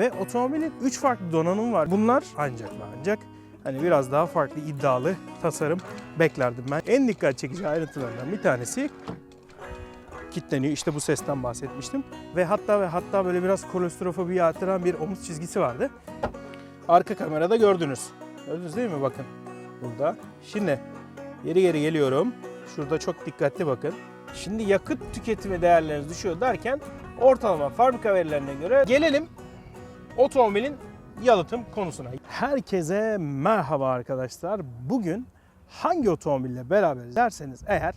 Ve otomobilin 3 farklı donanımı var. Bunlar ancak ve ancak hani biraz daha farklı iddialı tasarım beklerdim ben. En dikkat çekici ayrıntılarından bir tanesi kilitleniyor. İşte bu sesten bahsetmiştim. Ve hatta ve hatta böyle biraz kolostrofobi yarattıran bir omuz çizgisi vardı. Arka kamerada gördünüz. Gördünüz değil mi bakın burada. Şimdi geri geri geliyorum. Şurada çok dikkatli bakın. Şimdi yakıt tüketimi değerleriniz düşüyor derken ortalama fabrika verilerine göre gelelim otomobilin yalıtım konusuna. Herkese merhaba arkadaşlar. Bugün hangi otomobille beraberiz derseniz eğer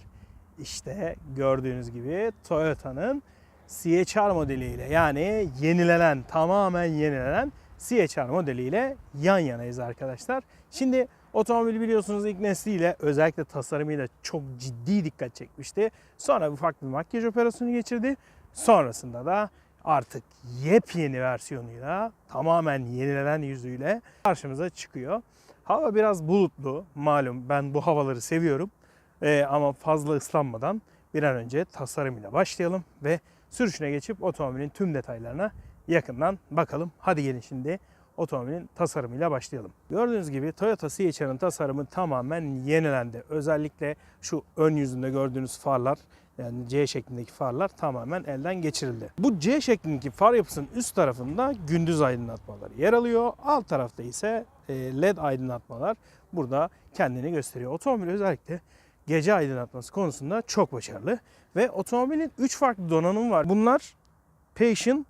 işte gördüğünüz gibi Toyota'nın CHR modeliyle yani yenilenen, tamamen yenilenen CHR modeliyle yan yanayız arkadaşlar. Şimdi otomobil biliyorsunuz ilk nesliyle özellikle tasarımıyla çok ciddi dikkat çekmişti. Sonra ufak bir makyaj operasyonu geçirdi. Sonrasında da artık yepyeni versiyonuyla tamamen yenilenen yüzüyle karşımıza çıkıyor. Hava biraz bulutlu malum ben bu havaları seviyorum. Ee, ama fazla ıslanmadan bir an önce tasarımıyla başlayalım ve sürüşüne geçip otomobilin tüm detaylarına yakından bakalım. Hadi gelin şimdi otomobilin tasarımıyla başlayalım. Gördüğünüz gibi Toyota CHR'ın tasarımı tamamen yenilendi. Özellikle şu ön yüzünde gördüğünüz farlar yani C şeklindeki farlar tamamen elden geçirildi. Bu C şeklindeki far yapısının üst tarafında gündüz aydınlatmaları yer alıyor. Alt tarafta ise e, LED aydınlatmalar burada kendini gösteriyor. Otomobil özellikle gece aydınlatması konusunda çok başarılı ve otomobilin 3 farklı donanımı var. Bunlar Passion,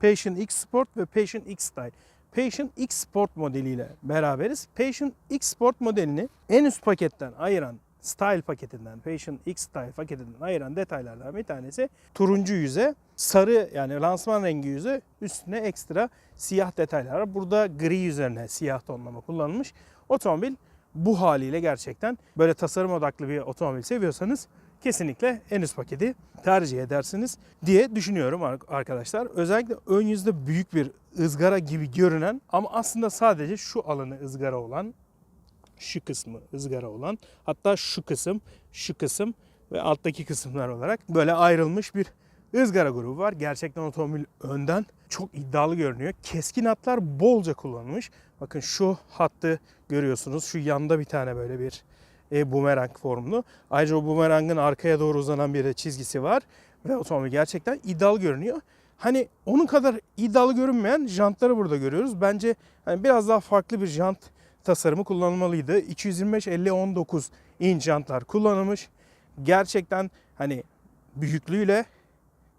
Passion X Sport ve Passion X Style. Passion X Sport modeliyle beraberiz. Passion X Sport modelini en üst paketten ayıran Style paketinden, Passion X Style paketinden ayıran detaylardan bir tanesi turuncu yüze, sarı yani lansman rengi yüze üstüne ekstra siyah detaylar var. Burada gri üzerine siyah tonlama kullanılmış. Otomobil bu haliyle gerçekten böyle tasarım odaklı bir otomobil seviyorsanız kesinlikle en üst paketi tercih edersiniz diye düşünüyorum arkadaşlar. Özellikle ön yüzde büyük bir ızgara gibi görünen ama aslında sadece şu alanı ızgara olan şu kısmı ızgara olan hatta şu kısım şu kısım ve alttaki kısımlar olarak böyle ayrılmış bir ızgara grubu var. Gerçekten otomobil önden çok iddialı görünüyor. Keskin hatlar bolca kullanılmış. Bakın şu hattı görüyorsunuz. Şu yanda bir tane böyle bir e, bumerang formlu. Ayrıca o bumerangın arkaya doğru uzanan bir de çizgisi var. Ve otomobil gerçekten iddialı görünüyor. Hani onun kadar iddialı görünmeyen jantları burada görüyoruz. Bence hani biraz daha farklı bir jant tasarımı kullanılmalıydı. 225 50 19 inç jantlar kullanılmış. Gerçekten hani büyüklüğüyle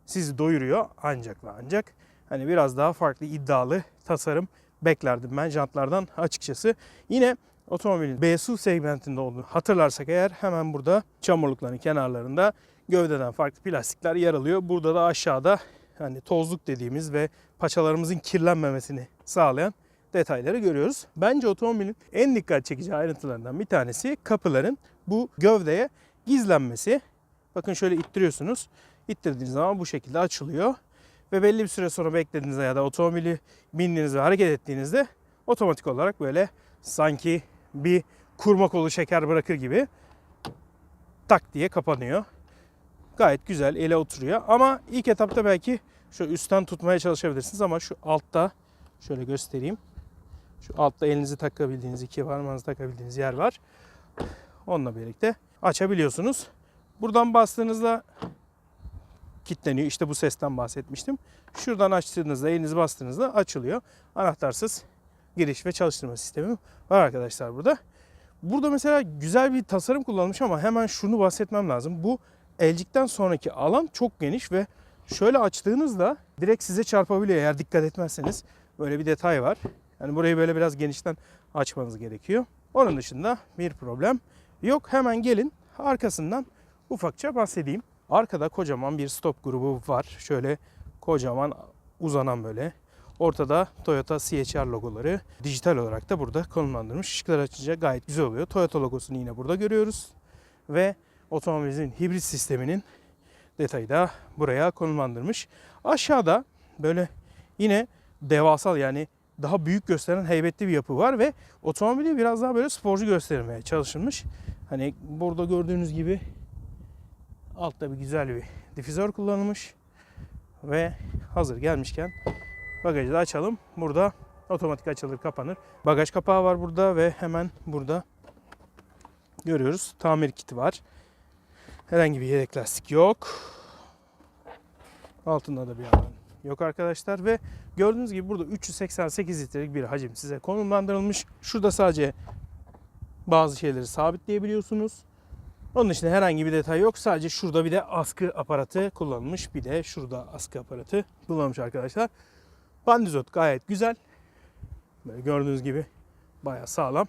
sizi doyuruyor ancak ve ancak hani biraz daha farklı iddialı tasarım beklerdim ben jantlardan açıkçası. Yine otomobilin BSU segmentinde olduğunu hatırlarsak eğer hemen burada çamurlukların kenarlarında gövdeden farklı plastikler yer alıyor. Burada da aşağıda hani tozluk dediğimiz ve paçalarımızın kirlenmemesini sağlayan detayları görüyoruz. Bence otomobilin en dikkat çekici ayrıntılarından bir tanesi kapıların bu gövdeye gizlenmesi. Bakın şöyle ittiriyorsunuz. İttirdiğiniz zaman bu şekilde açılıyor. Ve belli bir süre sonra beklediğinizde ya da otomobili bindiğinizde hareket ettiğinizde otomatik olarak böyle sanki bir kurma kolu şeker bırakır gibi tak diye kapanıyor. Gayet güzel ele oturuyor ama ilk etapta belki şu üstten tutmaya çalışabilirsiniz ama şu altta şöyle göstereyim. Şu altta elinizi takabildiğiniz, iki parmağınızı takabildiğiniz yer var. Onunla birlikte açabiliyorsunuz. Buradan bastığınızda kilitleniyor. İşte bu sesten bahsetmiştim. Şuradan açtığınızda, elinizi bastığınızda açılıyor. Anahtarsız giriş ve çalıştırma sistemi var arkadaşlar burada. Burada mesela güzel bir tasarım kullanılmış ama hemen şunu bahsetmem lazım. Bu elcikten sonraki alan çok geniş ve şöyle açtığınızda direkt size çarpabiliyor eğer dikkat etmezseniz. Böyle bir detay var. Yani burayı böyle biraz genişten açmanız gerekiyor. Onun dışında bir problem yok. Hemen gelin arkasından ufakça bahsedeyim. Arkada kocaman bir stop grubu var. Şöyle kocaman uzanan böyle. Ortada Toyota CHR logoları dijital olarak da burada konumlandırmış. Işıklar açınca gayet güzel oluyor. Toyota logosunu yine burada görüyoruz. Ve otomobilin hibrit sisteminin detayı da buraya konumlandırmış. Aşağıda böyle yine devasal yani daha büyük gösteren heybetli bir yapı var ve otomobili biraz daha böyle sporcu göstermeye çalışılmış. Hani burada gördüğünüz gibi altta bir güzel bir difüzör kullanılmış ve hazır gelmişken Bagajı da açalım. Burada otomatik açılır kapanır. Bagaj kapağı var burada ve hemen burada görüyoruz. Tamir kiti var. Herhangi bir yedek lastik yok. Altında da bir alan yok arkadaşlar ve gördüğünüz gibi burada 388 litrelik bir hacim size konumlandırılmış. Şurada sadece bazı şeyleri sabitleyebiliyorsunuz. Onun dışında herhangi bir detay yok. Sadece şurada bir de askı aparatı kullanılmış. Bir de şurada askı aparatı kullanılmış arkadaşlar. Bandizot gayet güzel. Böyle gördüğünüz gibi bayağı sağlam.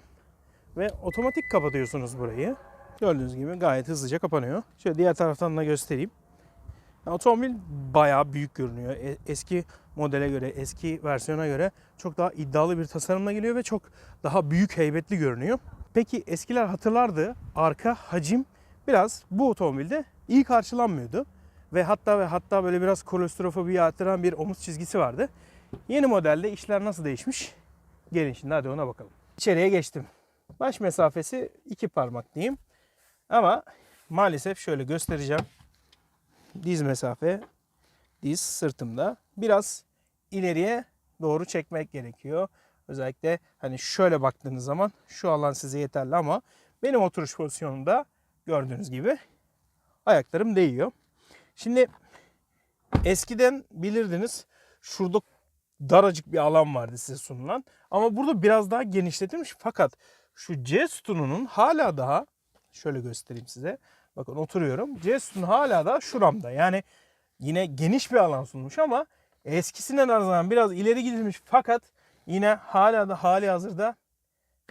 Ve otomatik kapatıyorsunuz burayı. Gördüğünüz gibi gayet hızlıca kapanıyor. Şöyle diğer taraftan da göstereyim. Yani otomobil bayağı büyük görünüyor. E- Eski modele göre, eski versiyona göre çok daha iddialı bir tasarımla geliyor ve çok daha büyük, heybetli görünüyor. Peki eskiler hatırlardı. Arka hacim biraz bu otomobilde iyi karşılanmıyordu. Ve hatta ve hatta böyle biraz kolostrofobi yarattıran bir omuz çizgisi vardı. Yeni modelde işler nasıl değişmiş? Gelin şimdi hadi ona bakalım. İçeriye geçtim. Baş mesafesi iki parmak diyeyim. Ama maalesef şöyle göstereceğim. Diz mesafe, diz sırtımda. Biraz ileriye doğru çekmek gerekiyor. Özellikle hani şöyle baktığınız zaman şu alan size yeterli ama benim oturuş pozisyonumda gördüğünüz gibi ayaklarım değiyor. Şimdi eskiden bilirdiniz şurada daracık bir alan vardı size sunulan. Ama burada biraz daha genişletilmiş fakat şu C sütununun hala daha şöyle göstereyim size. Bakın oturuyorum. C hala da şuramda. Yani yine geniş bir alan sunmuş ama eskisine nazaran biraz ileri gidilmiş fakat yine hala da hali hazırda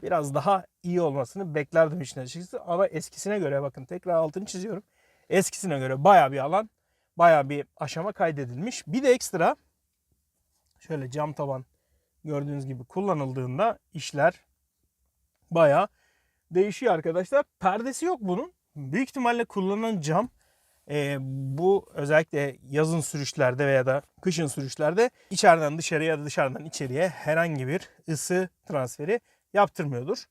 biraz daha iyi olmasını beklerdim işin açıkçası. Ama eskisine göre bakın tekrar altını çiziyorum. Eskisine göre baya bir alan, baya bir aşama kaydedilmiş. Bir de ekstra şöyle cam tavan gördüğünüz gibi kullanıldığında işler baya değişiyor arkadaşlar. Perdesi yok bunun. Büyük ihtimalle kullanılan cam e, bu özellikle yazın sürüşlerde veya da kışın sürüşlerde içeriden dışarıya ya da dışarıdan içeriye herhangi bir ısı transferi yaptırmıyordur.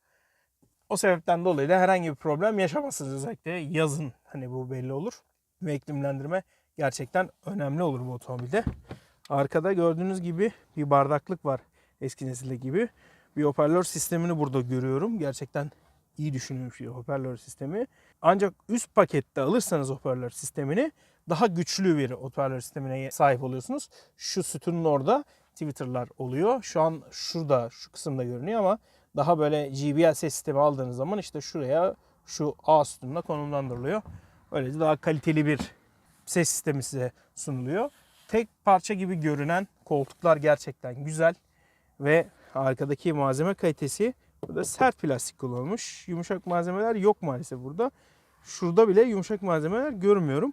O sebepten dolayı da herhangi bir problem yaşamazsınız özellikle yazın hani bu belli olur. Ve iklimlendirme gerçekten önemli olur bu otomobilde. Arkada gördüğünüz gibi bir bardaklık var eski nesilde gibi. Bir hoparlör sistemini burada görüyorum. Gerçekten iyi düşünülmüş bir hoparlör sistemi. Ancak üst pakette alırsanız hoparlör sistemini daha güçlü bir hoparlör sistemine sahip oluyorsunuz. Şu sütunun orada Twitter'lar oluyor. Şu an şurada şu kısımda görünüyor ama daha böyle JBL ses sistemi aldığınız zaman işte şuraya şu A sütununa konumlandırılıyor. Böylece daha kaliteli bir ses sistemi size sunuluyor. Tek parça gibi görünen koltuklar gerçekten güzel ve arkadaki malzeme kalitesi burada sert plastik kullanılmış. Yumuşak malzemeler yok maalesef burada. Şurada bile yumuşak malzemeler görmüyorum.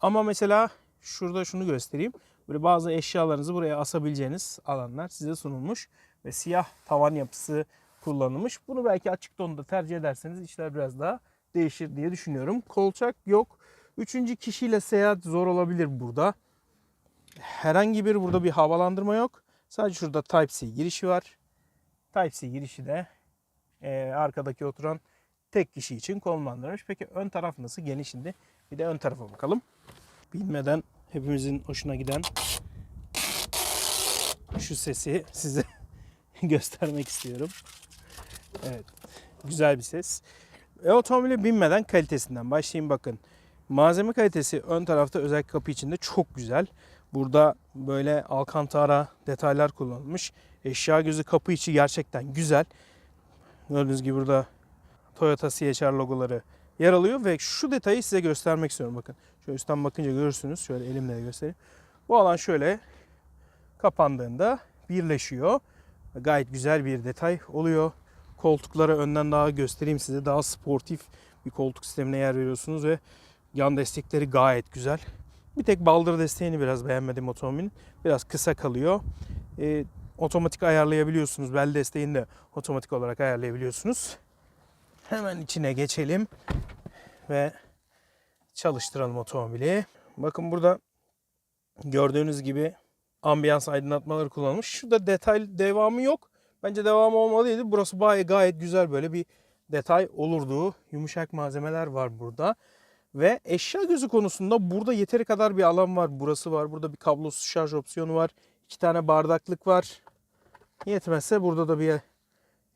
Ama mesela şurada şunu göstereyim. Böyle bazı eşyalarınızı buraya asabileceğiniz alanlar size sunulmuş ve siyah tavan yapısı kullanılmış. Bunu belki açık tonda tercih ederseniz işler biraz daha değişir diye düşünüyorum. Kolçak yok. Üçüncü kişiyle seyahat zor olabilir burada. Herhangi bir burada bir havalandırma yok. Sadece şurada Type-C girişi var. Type-C girişi de e, arkadaki oturan tek kişi için konumlandırılmış. Peki ön taraf nasıl? Gelin şimdi bir de ön tarafa bakalım. Bilmeden hepimizin hoşuna giden şu sesi size göstermek istiyorum. Evet. Güzel bir ses. E, otomobile binmeden kalitesinden başlayayım bakın. Malzeme kalitesi ön tarafta özellikle kapı içinde çok güzel. Burada böyle alkantara detaylar kullanılmış. Eşya gözü kapı içi gerçekten güzel. Gördüğünüz gibi burada Toyota CHR logoları yer alıyor ve şu detayı size göstermek istiyorum bakın. Şöyle üstten bakınca görürsünüz. Şöyle elimle de göstereyim. Bu alan şöyle kapandığında birleşiyor. Gayet güzel bir detay oluyor. Koltukları önden daha göstereyim size. Daha sportif bir koltuk sistemine yer veriyorsunuz ve yan destekleri gayet güzel. Bir tek baldır desteğini biraz beğenmedim otomobilin. Biraz kısa kalıyor. Ee, otomatik ayarlayabiliyorsunuz. Bel desteğini de otomatik olarak ayarlayabiliyorsunuz. Hemen içine geçelim ve çalıştıralım otomobili. Bakın burada gördüğünüz gibi ambiyans aydınlatmaları kullanılmış. Şurada detay devamı yok. Bence devamı olmalıydı. Burası gayet, gayet güzel böyle bir detay olurdu. Yumuşak malzemeler var burada. Ve eşya gözü konusunda burada yeteri kadar bir alan var. Burası var. Burada bir kablosuz şarj opsiyonu var. iki tane bardaklık var. Yetmezse burada da bir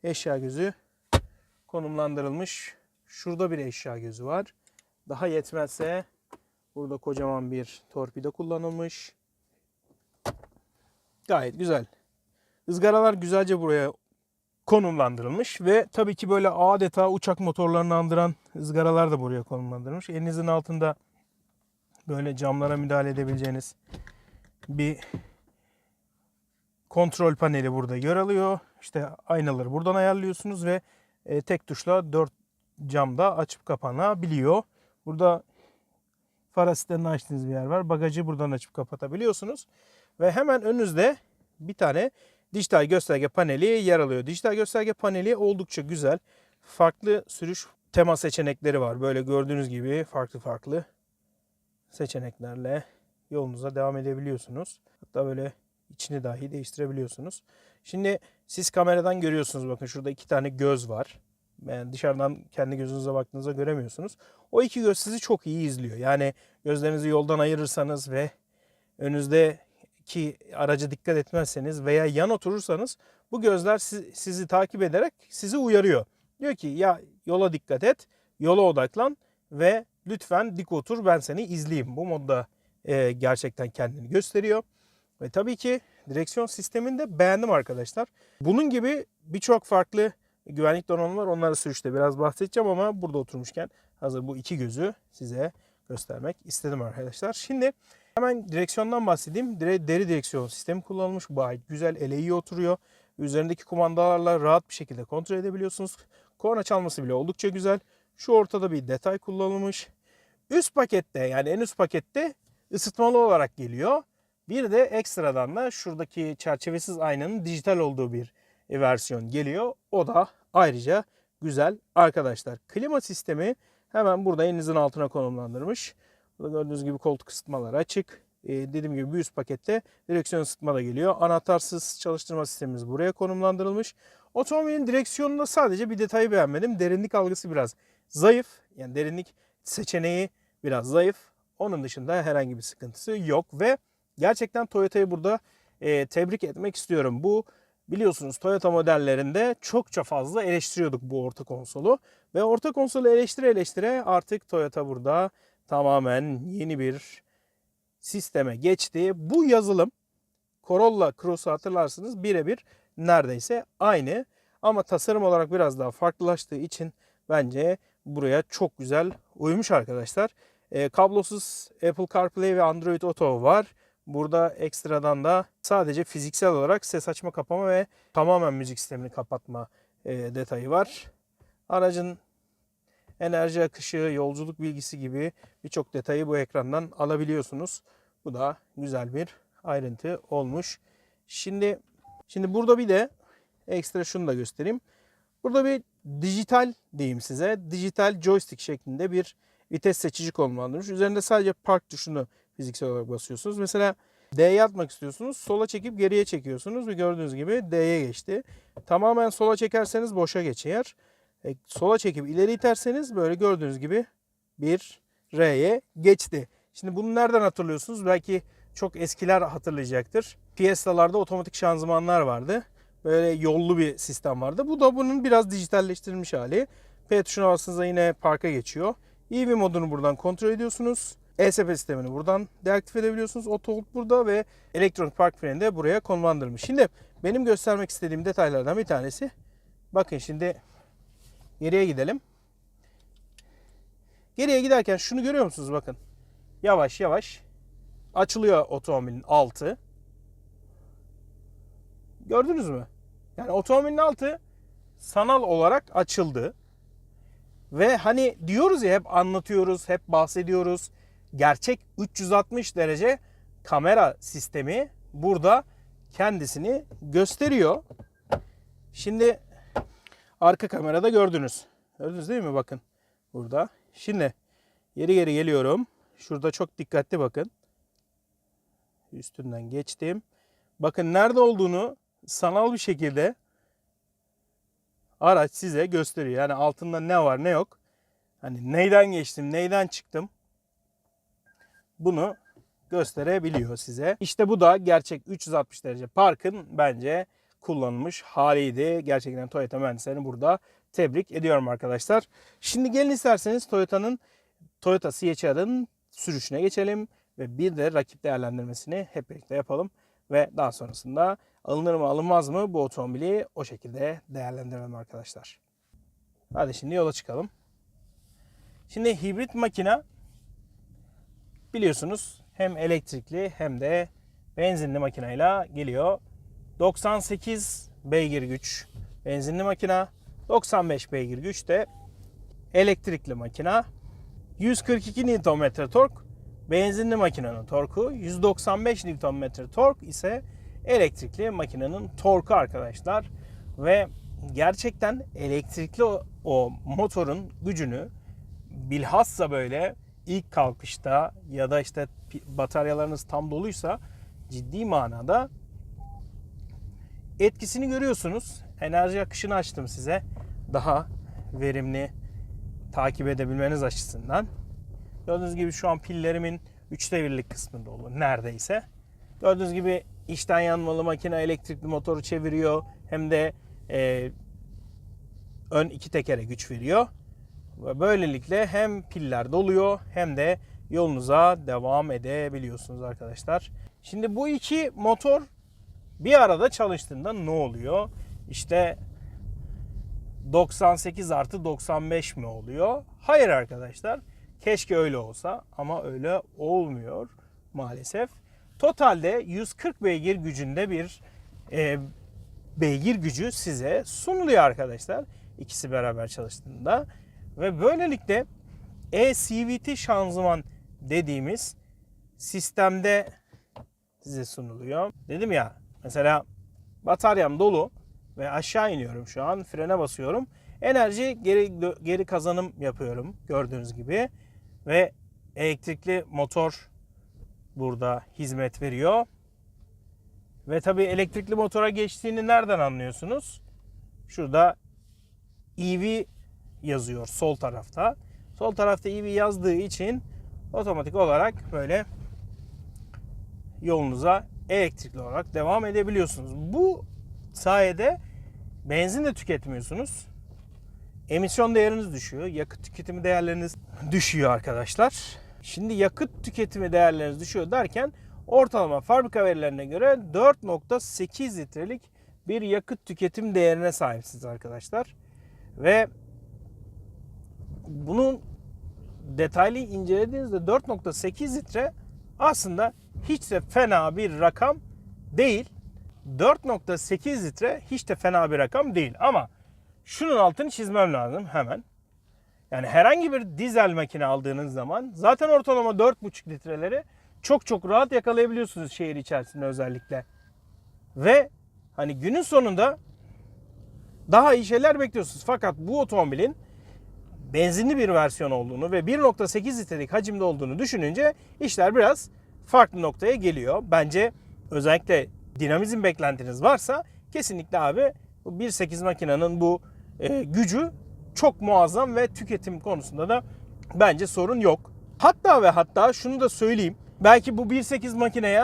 eşya gözü konumlandırılmış. Şurada bir eşya gözü var. Daha yetmezse burada kocaman bir torpido kullanılmış. Gayet güzel. Izgaralar güzelce buraya konumlandırılmış ve tabii ki böyle adeta uçak motorlarını andıran ızgaralar da buraya konumlandırılmış. Elinizin altında böyle camlara müdahale edebileceğiniz bir kontrol paneli burada yer alıyor. İşte aynaları buradan ayarlıyorsunuz ve e, tek tuşla 4 camda açıp kapanabiliyor. Burada far asistlerini açtığınız bir yer var. Bagajı buradan açıp kapatabiliyorsunuz. Ve hemen önünüzde bir tane dijital gösterge paneli yer alıyor. Dijital gösterge paneli oldukça güzel. Farklı sürüş tema seçenekleri var. Böyle gördüğünüz gibi farklı farklı seçeneklerle yolunuza devam edebiliyorsunuz. Hatta böyle içini dahi değiştirebiliyorsunuz. Şimdi siz kameradan görüyorsunuz bakın şurada iki tane göz var. Yani dışarıdan kendi gözünüze baktığınızda göremiyorsunuz. O iki göz sizi çok iyi izliyor. Yani gözlerinizi yoldan ayırırsanız ve önünüzdeki araca dikkat etmezseniz veya yan oturursanız bu gözler sizi, takip ederek sizi uyarıyor. Diyor ki ya yola dikkat et, yola odaklan ve lütfen dik otur ben seni izleyeyim. Bu modda e, gerçekten kendini gösteriyor. Ve tabii ki direksiyon sistemini de beğendim arkadaşlar. Bunun gibi birçok farklı güvenlik donanımı var. Onları sürüşte biraz bahsedeceğim ama burada oturmuşken hazır bu iki gözü size göstermek istedim arkadaşlar. Şimdi hemen direksiyondan bahsedeyim. Deri direksiyon sistemi kullanılmış. Gayet güzel, ele iyi oturuyor. Üzerindeki kumandalarla rahat bir şekilde kontrol edebiliyorsunuz. Korna çalması bile oldukça güzel. Şu ortada bir detay kullanılmış. Üst pakette yani en üst pakette ısıtmalı olarak geliyor. Bir de ekstradan da şuradaki çerçevesiz aynanın dijital olduğu bir versiyon geliyor. O da ayrıca güzel arkadaşlar. Klima sistemi hemen burada elinizin altına konumlandırmış. Burada gördüğünüz gibi koltuk ısıtmaları açık. Ee, dediğim gibi bir üst pakette direksiyon ısıtma da geliyor. Anahtarsız çalıştırma sistemimiz buraya konumlandırılmış. Otomobilin direksiyonunda sadece bir detayı beğenmedim. Derinlik algısı biraz zayıf. Yani derinlik seçeneği biraz zayıf. Onun dışında herhangi bir sıkıntısı yok ve gerçekten Toyota'yı burada e, tebrik etmek istiyorum. Bu biliyorsunuz Toyota modellerinde çokça fazla eleştiriyorduk bu orta konsolu. Ve orta konsolu eleştire eleştire artık Toyota burada tamamen yeni bir sisteme geçti. Bu yazılım Corolla Cross'u hatırlarsınız birebir neredeyse aynı. Ama tasarım olarak biraz daha farklılaştığı için bence buraya çok güzel uymuş arkadaşlar. E, kablosuz Apple CarPlay ve Android Auto var. Burada ekstradan da sadece fiziksel olarak ses açma kapama ve tamamen müzik sistemini kapatma e, detayı var. Aracın enerji akışı, yolculuk bilgisi gibi birçok detayı bu ekrandan alabiliyorsunuz. Bu da güzel bir ayrıntı olmuş. Şimdi şimdi burada bir de ekstra şunu da göstereyim. Burada bir dijital diyeyim size. Dijital joystick şeklinde bir vites seçici konumlandırmış. Üzerinde sadece park tuşunu fiziksel olarak basıyorsunuz. Mesela D'ye atmak istiyorsunuz. Sola çekip geriye çekiyorsunuz ve gördüğünüz gibi D'ye geçti. Tamamen sola çekerseniz boşa geçer. E, sola çekip ileri iterseniz böyle gördüğünüz gibi bir R'ye geçti. Şimdi bunu nereden hatırlıyorsunuz? Belki çok eskiler hatırlayacaktır. Fiesta'larda otomatik şanzımanlar vardı. Böyle yollu bir sistem vardı. Bu da bunun biraz dijitalleştirilmiş hali. P tuşuna bastığınızda yine parka geçiyor. EV modunu buradan kontrol ediyorsunuz. ESP sistemini buradan deaktif edebiliyorsunuz. Auto hold burada ve elektronik park freni de buraya konumlandırılmış. Şimdi benim göstermek istediğim detaylardan bir tanesi. Bakın şimdi geriye gidelim. Geriye giderken şunu görüyor musunuz bakın. Yavaş yavaş açılıyor otomobilin altı. Gördünüz mü? Yani otomobilin altı sanal olarak açıldı. Ve hani diyoruz ya hep anlatıyoruz, hep bahsediyoruz. Gerçek 360 derece kamera sistemi burada kendisini gösteriyor. Şimdi arka kamerada gördünüz. Gördünüz değil mi? Bakın burada. Şimdi geri geri geliyorum. Şurada çok dikkatli bakın. Üstünden geçtim. Bakın nerede olduğunu sanal bir şekilde araç size gösteriyor. Yani altında ne var ne yok. Hani neyden geçtim, neyden çıktım. Bunu gösterebiliyor size. İşte bu da gerçek 360 derece parkın bence kullanılmış haliydi. Gerçekten Toyota mühendislerini burada tebrik ediyorum arkadaşlar. Şimdi gelin isterseniz Toyota'nın Toyota CHR'ın sürüşüne geçelim ve bir de rakip değerlendirmesini hep birlikte yapalım ve daha sonrasında alınır mı alınmaz mı bu otomobili o şekilde değerlendirelim arkadaşlar. Hadi şimdi yola çıkalım. Şimdi hibrit makina biliyorsunuz hem elektrikli hem de benzinli makinayla geliyor. 98 beygir güç benzinli makina, 95 beygir güç de elektrikli makina. 142 Nm tork benzinli makinenin torku, 195 Nm tork ise elektrikli makinenin torku arkadaşlar. Ve gerçekten elektrikli o, o motorun gücünü bilhassa böyle ilk kalkışta ya da işte bataryalarınız tam doluysa ciddi manada etkisini görüyorsunuz. Enerji akışını açtım size. Daha verimli takip edebilmeniz açısından. Gördüğünüz gibi şu an pillerimin üçte birlik kısmı dolu neredeyse. Gördüğünüz gibi içten yanmalı makine elektrikli motoru çeviriyor. Hem de e, ön iki tekere güç veriyor. Ve böylelikle hem piller doluyor hem de yolunuza devam edebiliyorsunuz arkadaşlar. Şimdi bu iki motor bir arada çalıştığında ne oluyor? İşte 98 artı 95 mi oluyor? Hayır arkadaşlar. Keşke öyle olsa ama öyle olmuyor maalesef. Totalde 140 beygir gücünde bir e, beygir gücü size sunuluyor arkadaşlar. İkisi beraber çalıştığında. Ve böylelikle e-CVT şanzıman dediğimiz sistemde size sunuluyor. Dedim ya mesela bataryam dolu ve aşağı iniyorum şu an frene basıyorum. Enerji geri geri kazanım yapıyorum gördüğünüz gibi ve elektrikli motor burada hizmet veriyor. Ve tabii elektrikli motora geçtiğini nereden anlıyorsunuz? Şurada EV yazıyor sol tarafta. Sol tarafta EV yazdığı için otomatik olarak böyle yolunuza elektrikli olarak devam edebiliyorsunuz. Bu sayede benzin de tüketmiyorsunuz. Emisyon değeriniz düşüyor. Yakıt tüketimi değerleriniz düşüyor arkadaşlar. Şimdi yakıt tüketimi değerleriniz düşüyor derken ortalama fabrika verilerine göre 4.8 litrelik bir yakıt tüketim değerine sahipsiniz arkadaşlar. Ve bunun detaylı incelediğinizde 4.8 litre aslında hiç de fena bir rakam değil. 4.8 litre hiç de fena bir rakam değil ama şunun altını çizmem lazım hemen. Yani herhangi bir dizel makine aldığınız zaman zaten ortalama 4.5 litreleri çok çok rahat yakalayabiliyorsunuz şehir içerisinde özellikle. Ve hani günün sonunda daha iyi şeyler bekliyorsunuz. Fakat bu otomobilin benzinli bir versiyon olduğunu ve 1.8 litrelik hacimde olduğunu düşününce işler biraz farklı noktaya geliyor. Bence özellikle dinamizm beklentiniz varsa kesinlikle abi bu 1.8 makinenin bu e, gücü çok muazzam ve tüketim konusunda da bence sorun yok. Hatta ve hatta şunu da söyleyeyim. Belki bu 1.8 makineye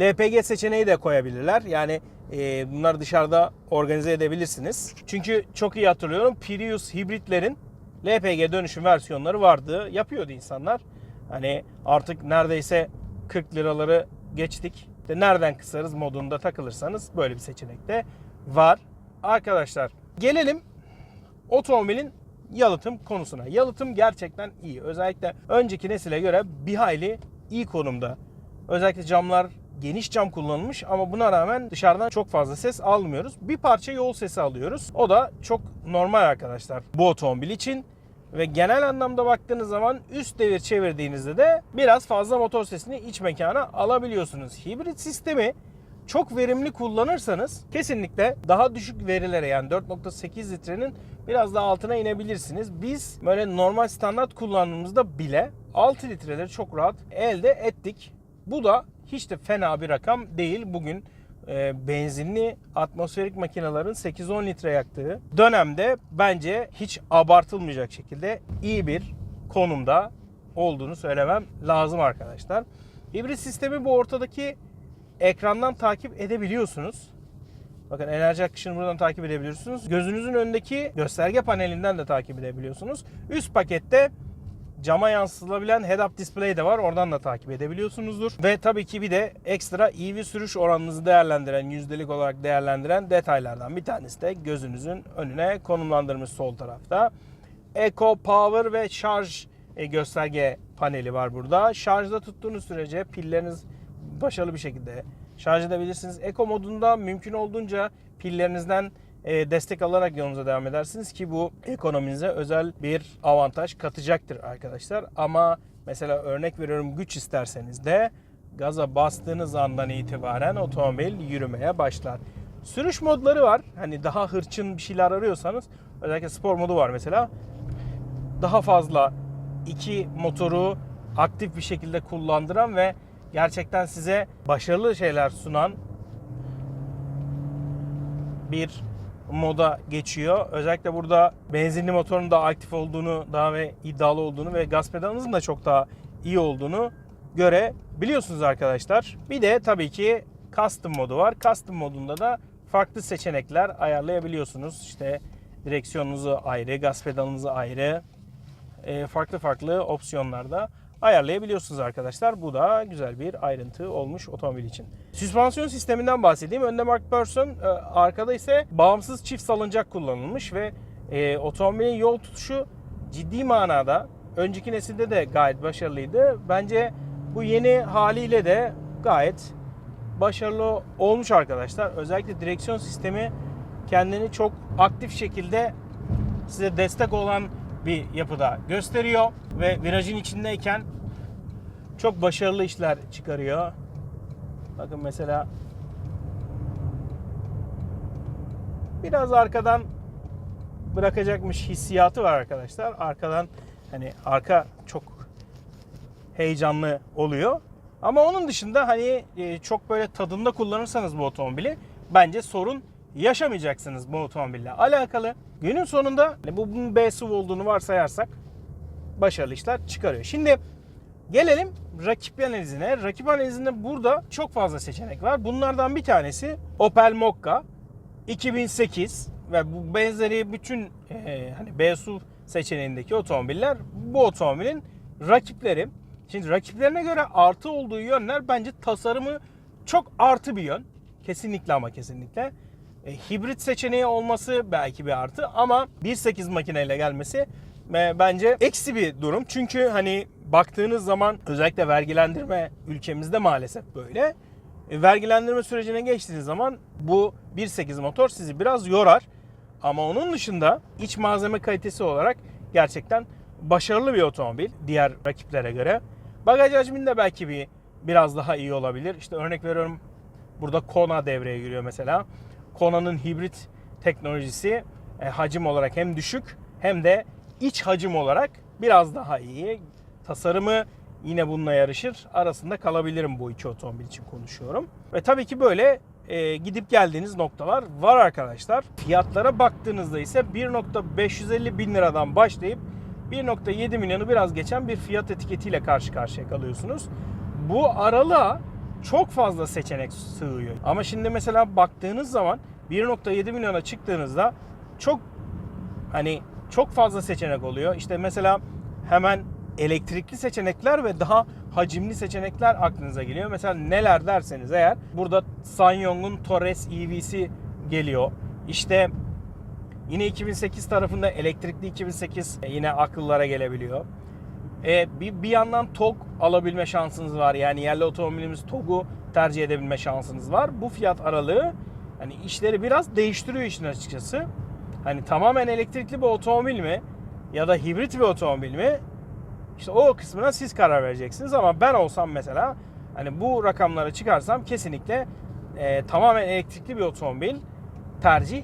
LPG seçeneği de koyabilirler. Yani e, bunları dışarıda organize edebilirsiniz. Çünkü çok iyi hatırlıyorum Prius hibritlerin LPG dönüşüm versiyonları vardı. Yapıyordu insanlar. Hani artık neredeyse 40 liraları geçtik. İşte nereden kısarız modunda takılırsanız böyle bir seçenek de var. Arkadaşlar gelelim otomobilin yalıtım konusuna. Yalıtım gerçekten iyi. Özellikle önceki nesile göre bir hayli iyi konumda. Özellikle camlar geniş cam kullanılmış ama buna rağmen dışarıdan çok fazla ses almıyoruz. Bir parça yol sesi alıyoruz. O da çok normal arkadaşlar bu otomobil için. Ve genel anlamda baktığınız zaman üst devir çevirdiğinizde de biraz fazla motor sesini iç mekana alabiliyorsunuz. Hibrit sistemi çok verimli kullanırsanız kesinlikle daha düşük verilere yani 4.8 litrenin biraz daha altına inebilirsiniz. Biz böyle normal standart kullandığımızda bile 6 litreleri çok rahat elde ettik. Bu da hiç de fena bir rakam değil. Bugün e, benzinli atmosferik makinelerin 8-10 litre yaktığı dönemde bence hiç abartılmayacak şekilde iyi bir konumda olduğunu söylemem lazım arkadaşlar. Hibrit sistemi bu ortadaki ekrandan takip edebiliyorsunuz. Bakın enerji akışını buradan takip edebiliyorsunuz. Gözünüzün önündeki gösterge panelinden de takip edebiliyorsunuz. Üst pakette cama yansıtılabilen head-up display de var. Oradan da takip edebiliyorsunuzdur. Ve tabii ki bir de ekstra EV sürüş oranınızı değerlendiren, yüzdelik olarak değerlendiren detaylardan bir tanesi de gözünüzün önüne konumlandırmış sol tarafta. Eco Power ve şarj e, gösterge paneli var burada. Şarjda tuttuğunuz sürece pilleriniz başarılı bir şekilde şarj edebilirsiniz. Eco modunda mümkün olduğunca pillerinizden e, destek alarak yolunuza devam edersiniz ki bu ekonominize özel bir avantaj katacaktır arkadaşlar. Ama mesela örnek veriyorum güç isterseniz de gaza bastığınız andan itibaren otomobil yürümeye başlar. Sürüş modları var. Hani daha hırçın bir şeyler arıyorsanız özellikle spor modu var mesela. Daha fazla iki motoru aktif bir şekilde kullandıran ve gerçekten size başarılı şeyler sunan bir moda geçiyor. Özellikle burada benzinli motorun da aktif olduğunu, daha ve iddialı olduğunu ve gaz pedalınızın da çok daha iyi olduğunu görebiliyorsunuz arkadaşlar. Bir de tabii ki custom modu var. Custom modunda da farklı seçenekler ayarlayabiliyorsunuz. İşte direksiyonunuzu ayrı, gaz pedalınızı ayrı, e, farklı farklı opsiyonlarda ayarlayabiliyorsunuz arkadaşlar. Bu da güzel bir ayrıntı olmuş otomobil için. Süspansiyon sisteminden bahsedeyim. Önde Mark Person, e, arkada ise bağımsız çift salıncak kullanılmış ve e, otomobilin yol tutuşu ciddi manada önceki nesilde de gayet başarılıydı. Bence bu yeni haliyle de gayet başarılı olmuş arkadaşlar. Özellikle direksiyon sistemi kendini çok aktif şekilde size destek olan bir yapıda gösteriyor ve virajın içindeyken çok başarılı işler çıkarıyor. Bakın mesela biraz arkadan bırakacakmış hissiyatı var arkadaşlar. Arkadan hani arka çok heyecanlı oluyor. Ama onun dışında hani e, çok böyle tadında kullanırsanız bu otomobili bence sorun yaşamayacaksınız bu otomobille alakalı. Günün sonunda hani bu bunun B SUV olduğunu varsayarsak başarılı işler çıkarıyor. Şimdi gelelim rakip analizine. Rakip analizinde burada çok fazla seçenek var. Bunlardan bir tanesi Opel Mokka 2008 ve bu benzeri bütün e, hani B SUV seçeneğindeki otomobiller bu otomobilin rakipleri. Şimdi rakiplerine göre artı olduğu yönler bence tasarımı çok artı bir yön. Kesinlikle ama kesinlikle. E, hibrit seçeneği olması belki bir artı ama 1.8 makineyle gelmesi bence eksi bir durum. Çünkü hani baktığınız zaman özellikle vergilendirme ülkemizde maalesef böyle. E, vergilendirme sürecine geçtiğiniz zaman bu 1.8 motor sizi biraz yorar. Ama onun dışında iç malzeme kalitesi olarak gerçekten başarılı bir otomobil diğer rakiplere göre. Bagaj hacminde belki bir biraz daha iyi olabilir. İşte örnek veriyorum burada Kona devreye giriyor mesela. Kona'nın hibrit teknolojisi e, hacim olarak hem düşük hem de iç hacim olarak biraz daha iyi. Tasarımı yine bununla yarışır. Arasında kalabilirim bu iki otomobil için konuşuyorum. Ve tabii ki böyle e, gidip geldiğiniz noktalar var arkadaşlar. Fiyatlara baktığınızda ise 1.550 bin liradan başlayıp 1.7 milyonu biraz geçen bir fiyat etiketiyle karşı karşıya kalıyorsunuz. Bu aralığa çok fazla seçenek sığıyor. Ama şimdi mesela baktığınız zaman 1.7 milyona çıktığınızda çok hani çok fazla seçenek oluyor. İşte mesela hemen elektrikli seçenekler ve daha hacimli seçenekler aklınıza geliyor. Mesela neler derseniz eğer burada Sanyong'un Torres EV'si geliyor. İşte yine 2008 tarafında elektrikli 2008 yine akıllara gelebiliyor. E, bir, bir yandan TOG alabilme şansınız var. Yani yerli otomobilimiz TOG'u tercih edebilme şansınız var. Bu fiyat aralığı hani işleri biraz değiştiriyor işin açıkçası. Hani tamamen elektrikli bir otomobil mi ya da hibrit bir otomobil mi? İşte o kısmına siz karar vereceksiniz ama ben olsam mesela hani bu rakamlara çıkarsam kesinlikle e, tamamen elektrikli bir otomobil tercih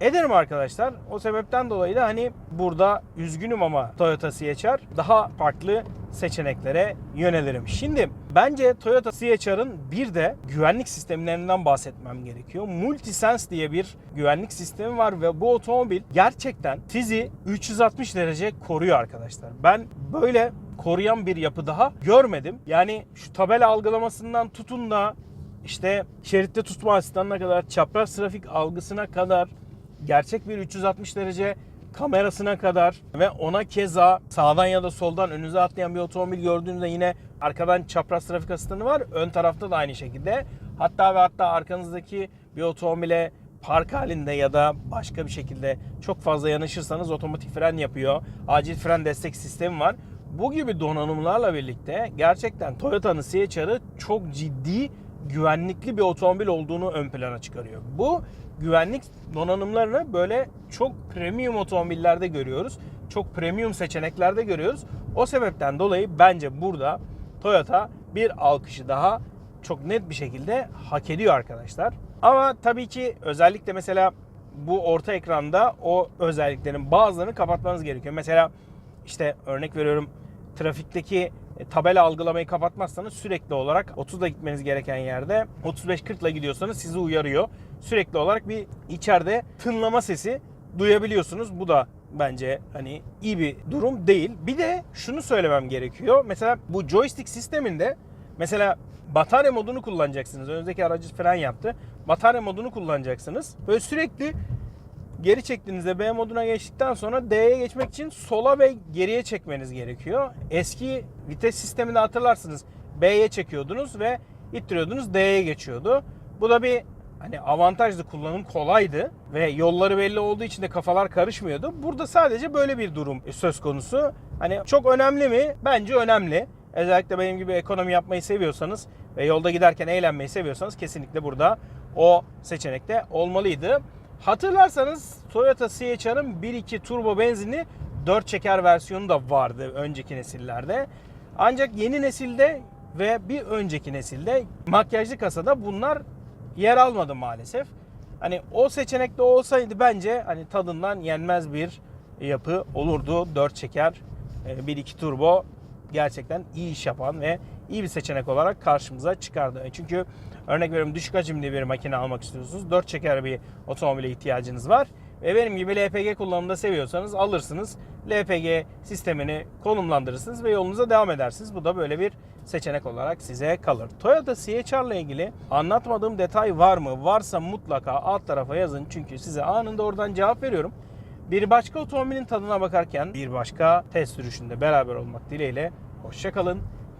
ederim arkadaşlar. O sebepten dolayı da hani burada üzgünüm ama Toyota CHR daha farklı seçeneklere yönelirim. Şimdi bence Toyota CHR'ın bir de güvenlik sistemlerinden bahsetmem gerekiyor. Multisense diye bir güvenlik sistemi var ve bu otomobil gerçekten sizi 360 derece koruyor arkadaşlar. Ben böyle koruyan bir yapı daha görmedim. Yani şu tabela algılamasından tutun da işte şeritte tutma asistanına kadar, çapraz trafik algısına kadar, gerçek bir 360 derece kamerasına kadar ve ona keza sağdan ya da soldan önünüze atlayan bir otomobil gördüğünüzde yine arkadan çapraz trafik asistanı var. Ön tarafta da aynı şekilde. Hatta ve hatta arkanızdaki bir otomobile park halinde ya da başka bir şekilde çok fazla yanaşırsanız otomatik fren yapıyor. Acil fren destek sistemi var. Bu gibi donanımlarla birlikte gerçekten Toyota'nın CHR'ı çok ciddi güvenlikli bir otomobil olduğunu ön plana çıkarıyor. Bu güvenlik donanımlarını böyle çok premium otomobillerde görüyoruz. Çok premium seçeneklerde görüyoruz. O sebepten dolayı bence burada Toyota bir alkışı daha çok net bir şekilde hak ediyor arkadaşlar. Ama tabii ki özellikle mesela bu orta ekranda o özelliklerin bazılarını kapatmanız gerekiyor. Mesela işte örnek veriyorum trafikteki tabela algılamayı kapatmazsanız sürekli olarak 30'da gitmeniz gereken yerde 35-40 ile gidiyorsanız sizi uyarıyor. Sürekli olarak bir içeride tınlama sesi duyabiliyorsunuz. Bu da bence hani iyi bir durum değil. Bir de şunu söylemem gerekiyor. Mesela bu joystick sisteminde mesela batarya modunu kullanacaksınız. Önünüzdeki aracı fren yaptı. Batarya modunu kullanacaksınız. Böyle sürekli geri çektiğinizde B moduna geçtikten sonra D'ye geçmek için sola ve geriye çekmeniz gerekiyor. Eski vites sisteminde hatırlarsınız B'ye çekiyordunuz ve ittiriyordunuz D'ye geçiyordu. Bu da bir hani avantajlı kullanım kolaydı ve yolları belli olduğu için de kafalar karışmıyordu. Burada sadece böyle bir durum söz konusu. Hani çok önemli mi? Bence önemli. Özellikle benim gibi ekonomi yapmayı seviyorsanız ve yolda giderken eğlenmeyi seviyorsanız kesinlikle burada o seçenekte olmalıydı. Hatırlarsanız Toyota CHR'ın 1.2 turbo benzinli 4 çeker versiyonu da vardı önceki nesillerde. Ancak yeni nesilde ve bir önceki nesilde makyajlı kasada bunlar yer almadı maalesef. Hani o seçenekte olsaydı bence hani tadından yenmez bir yapı olurdu. 4 çeker 1.2 turbo gerçekten iyi iş yapan ve iyi bir seçenek olarak karşımıza çıkardı. Çünkü örnek veriyorum düşük hacimli bir makine almak istiyorsunuz. 4 çeker bir otomobile ihtiyacınız var. Ve benim gibi LPG kullanımında seviyorsanız alırsınız. LPG sistemini konumlandırırsınız ve yolunuza devam edersiniz. Bu da böyle bir seçenek olarak size kalır. Toyota CHR ile ilgili anlatmadığım detay var mı? Varsa mutlaka alt tarafa yazın. Çünkü size anında oradan cevap veriyorum. Bir başka otomobilin tadına bakarken bir başka test sürüşünde beraber olmak dileğiyle. Hoşçakalın.